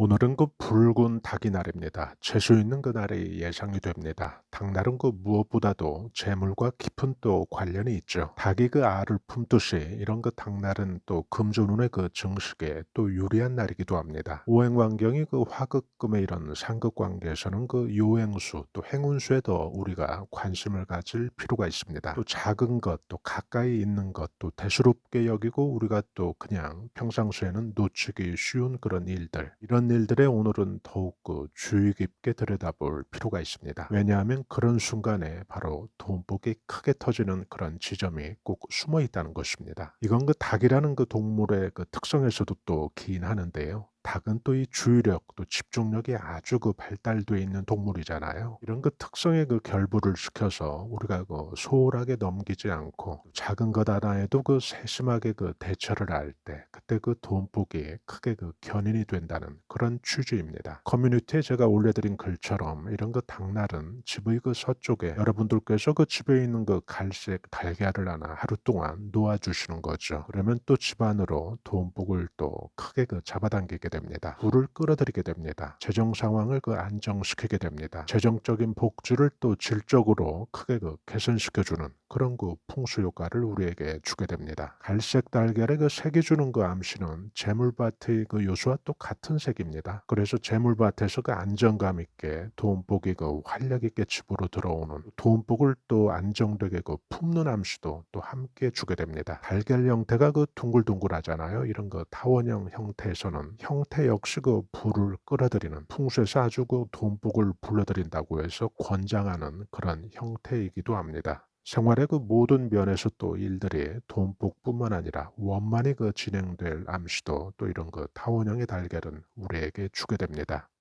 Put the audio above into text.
오늘은 그 붉은 닭이 날입니다. 채소 있는 그날이 예상이 됩니다. 닭날은 그 무엇보다도 재물과 깊은 또 관련이 있죠. 닭이 그 알을 품듯이 이런 그 닭날은 또 금전운의 그 증식에 또 유리한 날이기도 합니다. 오행환경이 그 화극금의 이런 상극관계에서는 그 요행수 또 행운수에 더 우리가 관심을 가질 필요가 있습니다. 또 작은 것 또 가까이 있는 것 또 대수롭게 여기고 우리가 또 그냥 평상시에는 놓치기 쉬운 그런 일들 이런 일들에 오늘은 더욱 그 주의 깊게 들여다볼 필요가 있습니다. 왜냐하면 그런 순간에 바로 돈복이 크게 터지는 그런 지점이 꼭 숨어 있다는 것입니다. 이건 그 닭이라는 그 동물의 그 특성에서도 또 기인하는데요. 닭은 또 이 주의력 또 집중력이 아주 그 발달돼 있는 동물이잖아요. 이런 그 특성의 그 결부를 시켜서 우리가 그 소홀하게 넘기지 않고 작은 것 하나에도 그 세심하게 그 대처를 할 때 그때 그 돈복이 크게 그 견인이 된다는 그런 취지입니다. 커뮤니티에 제가 올려드린 글처럼 이런 그 닭날은 집의 그 서쪽에 여러분들께서 그 집에 있는 그 갈색 달걀을 하나 하루 동안 놓아주시는 거죠. 그러면 또 집안으로 돈복을 또 크게 그 잡아당기게 됩니다. 불을 끌어들이게 됩니다. 재정 상황을 그 안정시키게 됩니다. 재정적인 복지를 또 질적으로 크게 그 개선시켜주는 그런 그 풍수 효과를 우리에게 주게 됩니다. 갈색 달걀에 그 색이 주는 그 암시는 재물밭의 그 요소와 또 같은 색입니다. 그래서 재물밭에서 그 안정감 있게 돈복이 그 활력 있게 집으로 들어오는 돈복을 또 안정되게 그 품는 암시도 또 함께 주게 됩니다. 달걀 형태가 그 둥글둥글하잖아요. 이런 그 타원형 형태에서는 형태 역시 그 불을 끌어들이는 풍수에서 아주 그 돈복을 불러들인다고 해서 권장하는 그런 형태이기도 합니다. 생활의 그 모든 면에서 또 일들이 돈복뿐만 아니라 원만히 그 진행될 암시도 또 이런 그 타원형의 달걀은 우리에게 주게 됩니다.